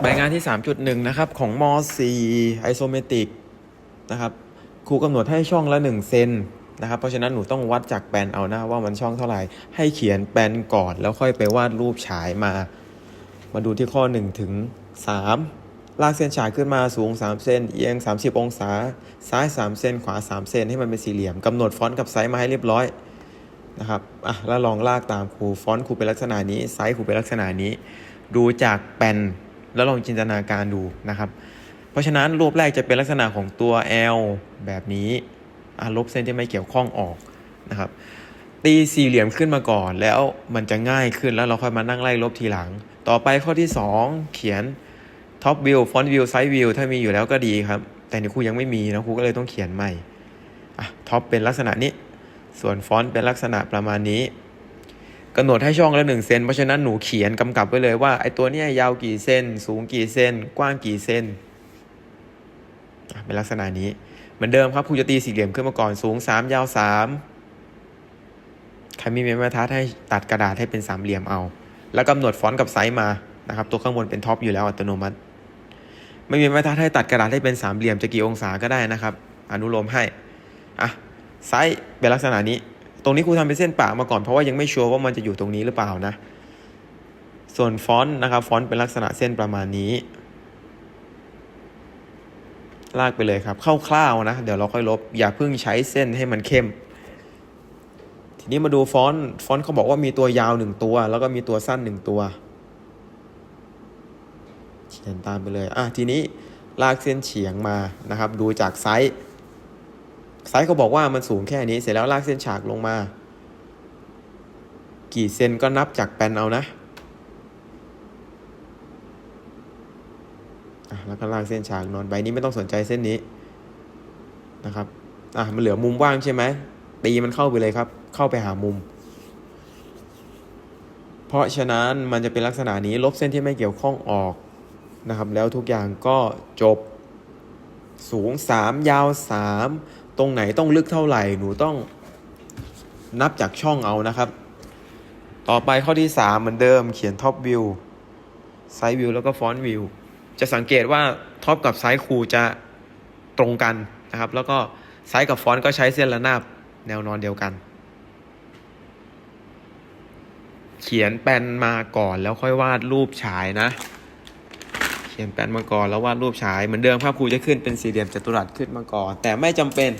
ใบงานที่ 3.1 นะครับ ของม .4 isometric นะครับครูกำหนดให้ช่องละ 1 เซนนะครับ เพราะฉะนั้นหนูต้องวัดจากแปนเอาหนะว่ามันช่องเท่าไหร่ ให้เขียนแปนก่อน แล้วค่อยไปวาดรูปฉายมา มาดูที่ข้อ 1 ถึง 3 ลากเส้นฉากขึ้นมาสูง 3 เซนเอียง 30 องศา ซ้าย 3 เซนขวา 3 เซนให้มันเป็นสี่เหลี่ยมกำหนดฟอนต์กับไซส์มาให้เรียบร้อยนะครับ อะ แล้วลองลากตามครู ฟอนต์ครูเป็นลักษณะนี้ ไซส์ครูเป็นลักษณะนี้ ดูจากแปน แล้วลองจินตนาการดูนะครับ เพราะฉะนั้นรูปแรกจะเป็นลักษณะของตัว L แบบนี้ลบเส้นที่ไม่เกี่ยวข้องออกนะครับ ตีสี่เหลี่ยมขึ้นมาก่อน แล้วมันจะง่ายขึ้นแล้วเราค่อยมานั่งไล่ลบทีหลัง ต่อไปข้อที่ 2 เขียน Top View Front View Side View ถ้ามีอยู่แล้วก็ดีครับ แต่นี่ครูยังไม่มีนะครูก็เลยต้องเขียนใหม่อะท็อปเป็นลักษณะนี้ ส่วนฟอนต์เป็นลักษณะประมาณนี้ กำหนดให้ช่องละหนึ่งเซนเพราะฉะนั้นหนูเขียนกำกับไว้เลยว่าไอ้ตัวเนี้ยยาวกี่เส้น สูงกี่เส้น กว้างกี่เส้นเป็นลักษณะนี้ เหมือนเดิมครับครูจะตีสี่เหลี่ยมขึ้นมาก่อนสูง3ยาว3ใครมีเมมบรรทัดให้ตัดกระดาษให้เป็นสามเหลี่ยมเอา แล้วกำหนดฟอนต์กับไซส์มานะครับ ตัวข้างบนเป็นท็อปอยู่แล้วอัตโนมัติ ไม่มีบรรทัดให้ตัดกระดาษให้เป็นสามเหลี่ยมจะกี่องศาก็ได้นะครับ อนุโลมให้อะไซส์เป็นลักษณะนี้ ตรงนี้ครูทำเป็นเส้นปะมาก่อนเพราะว่ายังไม่ชัวร์ว่ามันจะอยู่ตรงนี้หรือเปล่านะ ส่วนฟอนต์นะครับฟอนต์เป็นลักษณะเส้นประมาณนี้ ลากไปเลยครับคร่าวๆนะ เดี๋ยวเราค่อยลบ อย่าเพิ่งใช้เส้นให้มันเข้ม ทีนี้มาดูฟอนต์ฟอนต์เขาบอกว่ามีตัวยาวหนึ่งตัว แล้วก็มีตัวสั้นหนึ่งตัวเขียนตามไปเลยอะทีนี้ลากเส้นเฉียงมานะครับ ดูจากไซส์ ไซส์เขาบอกว่ามันสูงแค่นี้เสร็จแล้วลากเส้นฉากลงมา กี่เซนก็นับจากแปนเอานะอะแล้วก็ลากเส้นฉากนอนใบนี้ไม่ต้องสนใจเส้นนี้นะครับอะมันเหลือมุมว่างใช่ไหมตีมันเข้าไปเลยครับ เข้าไปหามุม เพราะฉะนั้นมันจะเป็นลักษณะนี้ลบเส้นที่ไม่เกี่ยวข้องออกนะครับ แล้วทุกอย่างก็จบสูง 3 ยาว 3 ตรงไหนต้องลึกเท่าไหร่หนูต้องนับจากช่องเอานะครับ ต่อไปข้อที่ 3 เหมือนเดิมเขียนท็อปวิวไซด์วิวแล้วก็ฟอนต์วิวจะสังเกตว่าท็อปกับไซส์ครูจะตรงกันนะครับ แล้วก็ไซส์กับฟอนต์ก็ใช้เส้นระนาบแนวนอนเดียวกัน เขียนแปนมาก่อนแล้วค่อยวาดรูปฉายนะ เขียนแปลนมาก่อนแล้ววาดรูปฉายเหมือนเดิมครับครูจะขึ้นเป็นสี่เหลี่ยมจัตุรัสขึ้นมาก่อน แต่ไม่จำเป็น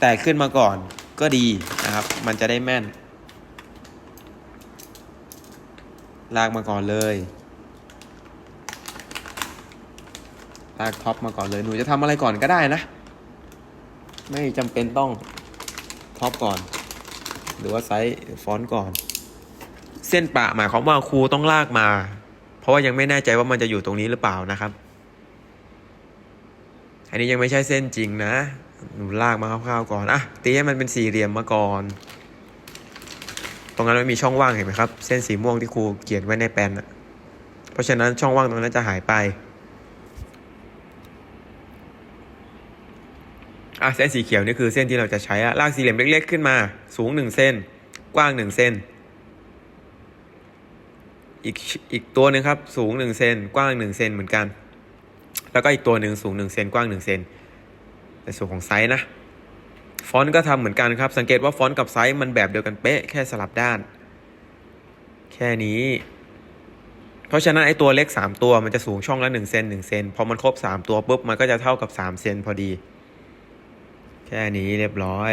แต่ขึ้นมาก่อนก็ดีนะครับ มันจะได้แม่น ลากมาก่อนเลยลากท็อปมาก่อนเลย หนูจะทำอะไรก่อนก็ได้นะ ไม่จำเป็นต้องท็อปก่อน หรือว่าไซส์ฟอนต์ก่อน เส้นปะหมายความว่าครูต้องลากมา ราะว่ายังไม่แน่ใจว่ามันจะอยู่ตรงนี้หรือเปล่านะครับ อันนี้ยังไม่ใช่เส้นจริงนะหนูลากมาคร่าวๆก่อนอะตีให้มันเป็นสี่เหลี่ยมมาก่อน ตรงนั้นไม่มีช่องว่างเห็นไหมครับ เส้นสีม่วงที่ครูเขียนไว้ในแปนอะเพราะฉะนั้นช่องว่างตรงนั้นจะหายไปอะเส้นสีเขียวนี่คือเส้นที่เราจะใช้อะลากสี่เหลี่ยมเล็ก ๆ ขึ้นมา สูงหนึ่งเส้น กว้างหนึ่งเส้น อีกอีกตัวหนึ่งครับสูงหนึ่งเซนกว้างหนึ่งเซนเหมือนกัน แล้วก็อีกตัวหนึ่งสูงหนึ่งเซนกว้างหนึ่งเซนในส่วนของไซส์นะฟอนต์ก็ทำเหมือนกันครับ สังเกตว่าฟอนต์กับไซส์มันแบบเดียวกันเป๊ะแค่สลับด้าน แค่นี้ เพราะฉะนั้นไอ้ตัวเล็ก 3 ตัวมันจะสูงช่องละ1เซน1เซนพอมันครบ 3 ตัวปุ๊บมันก็จะเท่ากับ3เซนพอดี แค่นี้เรียบร้อย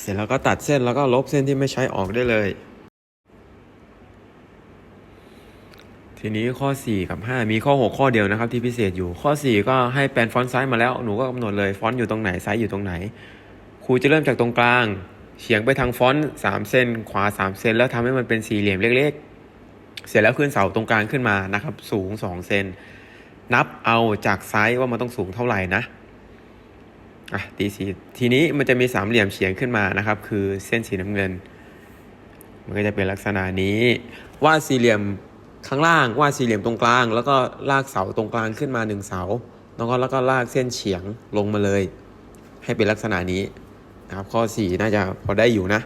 เสร็จแล้วก็ตัดเส้นแล้วก็ลบเส้นที่ไม่ใช้ออกได้เลย ทีนี้ข้อ 4 กับ 5 มีข้อ 6 ข้อเดียวนะครับที่พิเศษอยู่ข้อ 4 ก็ให้แปลนฟอนต์ไซส์มาแล้วหนูก็กำหนดเลยฟอนต์อยู่ตรงไหนไซส์อยู่ตรงไหน ครูจะเริ่มจากตรงกลางเฉียงไปทางฟอนต์3เซนขวา 3 เซนแล้วทำให้มันเป็นสี่เหลี่ยมเล็กๆ เสร็จแล้วขึ้นเสาตรงกลางขึ้นมานะครับสูง 2 เซนนับเอาจากไซส์ว่ามันต้องสูงเท่าไหร่นะอะตีสีทีนี้มันจะมีสามเหลี่ยมเฉียงขึ้นมานะครับ คือเส้นสีน้ำเงิน มันก็จะเป็นลักษณะนี้วาดสี่เหลี่ยม ข้างล่างวาดสี่เหลี่ยมตรงกลาง แล้วก็ลากเสาตรงกลางขึ้นมาหนึ่งเสาแล้วก็แล้วก็ลากเส้นเฉียงลงมาเลย ให้เป็นลักษณะนี้นะครับข้อ 4 น่าจะพอได้อยู่นะ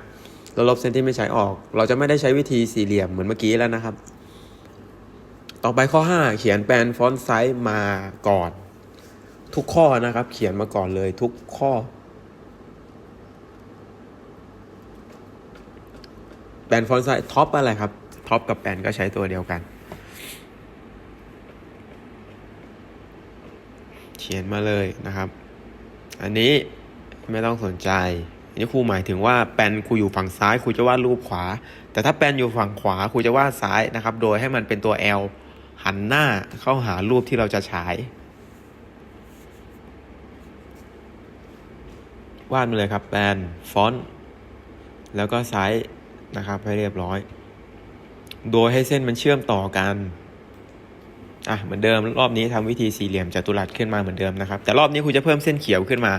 แล้วลบเส้นที่ไม่ใช้ออก เราจะไม่ได้ใช้วิธีสี่เหลี่ยมเหมือนเมื่อกี้แล้วนะครับ ต่อไปข้อ 5 เขียนแปลนฟอนต์ไซส์มาก่อน ทุกข้อนะครับ เขียนมาก่อนเลยทุกข้อแปลนฟอนต์ไซส์ท็อปอะไรครับ อปกับแปลนก็ใช้ตัวเดียวกัน เขียนมาเลยนะครับ อันนี้ไม่ต้องสนใจอันนี้ครูหมายถึงว่าแปนครูอยู่ฝั่งซ้ายครูจะวาดรูปขวา แต่ถ้าแปนอยู่ฝั่งขวาครูจะวาดซ้ายนะครับ โดยให้มันเป็นตัว L หันหน้าเข้าหารูปที่เราจะฉาย วาดมาเลยครับแปนฟอนต์แล้วก็ไซส์นะครับให้เรียบร้อย โดยให้เส้นมันเชื่อมต่อกัน อะเหมือนเดิมรอบนี้ทำวิธีสี่เหลี่ยมจัตุรัสขึ้นมาเหมือนเดิมนะครับ แต่รอบนี้ครูจะเพิ่มเส้นเขียวขึ้นมา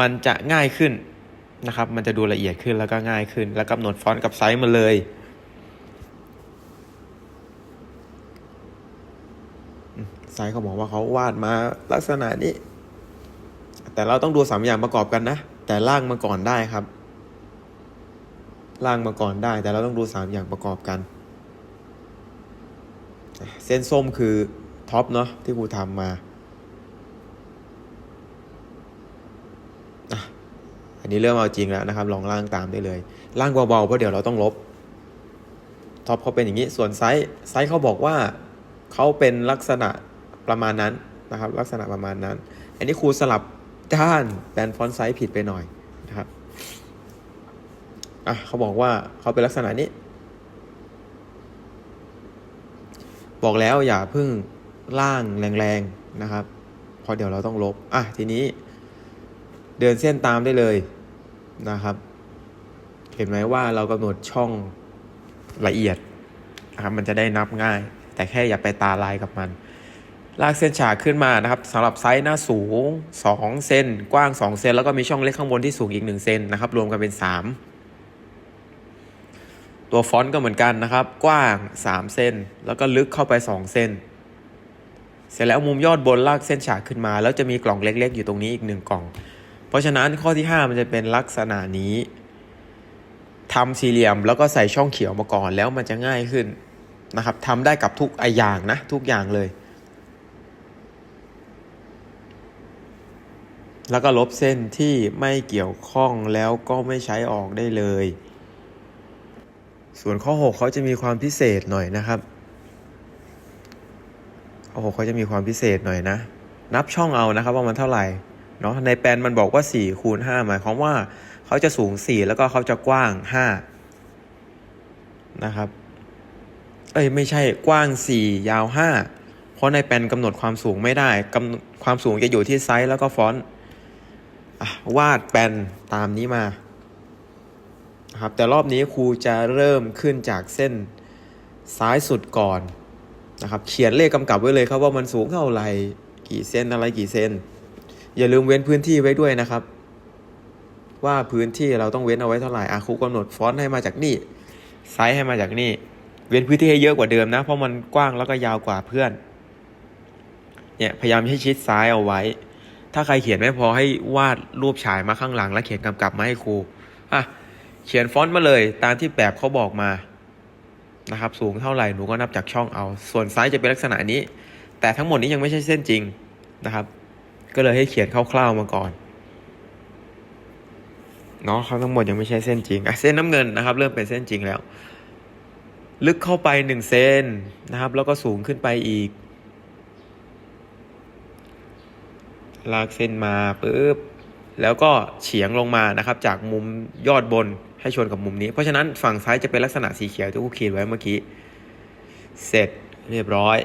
มันจะง่ายขึ้นนะครับ มันจะดูละเอียดขึ้นแล้วก็ง่ายขึ้น แล้วกำหนดฟอนต์กับไซส์มาเลยไซส์เขาบอกว่าเขาวาดมาลักษณะนี้ แต่เราต้องดูสามอย่างประกอบกันนะ แต่ล่างมาก่อนได้ครับ ล่างมาก่อนได้ แต่เราต้องดูสามอย่างประกอบกัน เส้นส้มคือท็อปเนาะที่ครูทำมาอันนี้เริ่มเอาจริงแล้วนะครับ ลองล่างตามได้เลยล่างเบาๆเพราะเดี๋ยวเราต้องลบท็อปเขาเป็นอย่างนี้ ส่วนไซส์ไซส์เขาบอกว่าเขาเป็นลักษณะประมาณนั้นนะครับ ลักษณะประมาณนั้น อันนี้ครูสลับด้านแบนฟอนต์ไซส์ผิดไปหน่อยนะครับ อะเขาบอกว่าเขาเป็นลักษณะนี้ บอกแล้วอย่าเพึ่งล่างแรงๆนะครับเพราะเดี๋ยวเราต้องลบ อะทีนี้ เดินเส้นตามได้เลยนะครับ เห็นไหมว่าเรากำหนดช่องละเอียดนะครับมันจะได้นับง่าย แต่แค่อย่าไปตาลายกับมัน ลากเส้นฉากขึ้นมานะครับสำหรับไซส์หน้าสูง 2 เซนกว้าง 2 เซนแล้วก็มีช่องเล็กข้างบนที่สูงอีก 1 เซนนะครับ รวมกันเป็น 3 ตัวฟอนต์ก็เหมือนกันนะครับ กว้าง 3เซนแล้วก็ลึกเข้าไป 2เซนเสร็จแล้วมุมยอดบนลากเส้นฉากขึ้นมา แล้วจะมีกล่องเล็ก ๆ อยู่ตรงนี้อีกหนึ่งกล่อง เพราะฉะนั้นข้อที่ 5 มันจะเป็นลักษณะนี้ทำสี่เหลี่ยมแล้วก็ใส่ช่องเขียวมาก่อนแล้วมันจะง่ายขึ้นนะครับทำได้กับทุกไออย่างนะ ทุกอย่างเลย แล้วก็ลบเส้นที่ไม่เกี่ยวข้องแล้วก็ไม่ใช้ออกได้เลย ส่วนข้อ 6เขาจะมีความพิเศษหน่อยนะครับ ข้อ 6เขาจะมีความพิเศษหน่อยนะ นับช่องเอานะครับว่ามันเท่าไหร่เนาะในแปลนมันบอกว่า4คูณ5หมายความว่าเขาจะสูง 4 แล้วก็เขาจะกว้าง 5 นะครับ เอ้ยไม่ใช่กว้าง 4 ยาว 5 เพราะในแปลนกำหนดความสูงไม่ได้กำความสูงจะอยู่ที่ไซส์แล้วก็ฟอนต์วาดแปลนตามนี้มา นะครับ แต่รอบนี้ครูจะเริ่มขึ้นจากเส้นซ้ายสุดก่อนนะครับ เขียนเลขกำกับไว้เลยครับว่ามันสูงเท่าไหร่กี่เซนอะไรกี่เซนอย่าลืมเว้นพื้นที่ไว้ด้วยนะครับ ว่าพื้นที่เราต้องเว้นเอาไว้เท่าไหร่อะครูกำหนดฟอนต์ให้มาจากนี่ไซส์ให้มาจากนี่ เว้นพื้นที่ให้เยอะกว่าเดิมนะ เพราะมันกว้างแล้วก็ยาวกว่าเพื่อนเนี่ยพยายามให้ชิดซ้ายเอาไว้ ถ้าใครเขียนไม่พอให้วาดรูปฉายมาข้างหลัง แล้วเขียนกำกับมาให้ครูอะ เขียนฟอนต์มาเลยตามที่แบบเขาบอกมานะครับสูงเท่าไหร่หนูก็นับจากช่องเอา ส่วนไซส์จะเป็นลักษณะนี้ แต่ทั้งหมดนี้ยังไม่ใช่เส้นจริงนะครับ ก็เลยให้เขียนคร่าวๆมาก่อนเนาะเขาทั้งหมดยังไม่ใช่เส้นจริงอะเส้นน้ำเงินนะครับ เริ่มเป็นเส้นจริงแล้ว ลึกเข้าไปหนึ่งเซนนะครับ แล้วก็สูงขึ้นไปอีก ลากเส้นมาปุ๊บแล้วก็เฉียงลงมานะครับ จากมุมยอดบน ให้ชนกับมุมนี้ เพราะฉะนั้นฝั่งซ้ายจะเป็นลักษณะสีเขียวที่ครูขีดไว้เมื่อกี้ เสร็จเรียบร้อย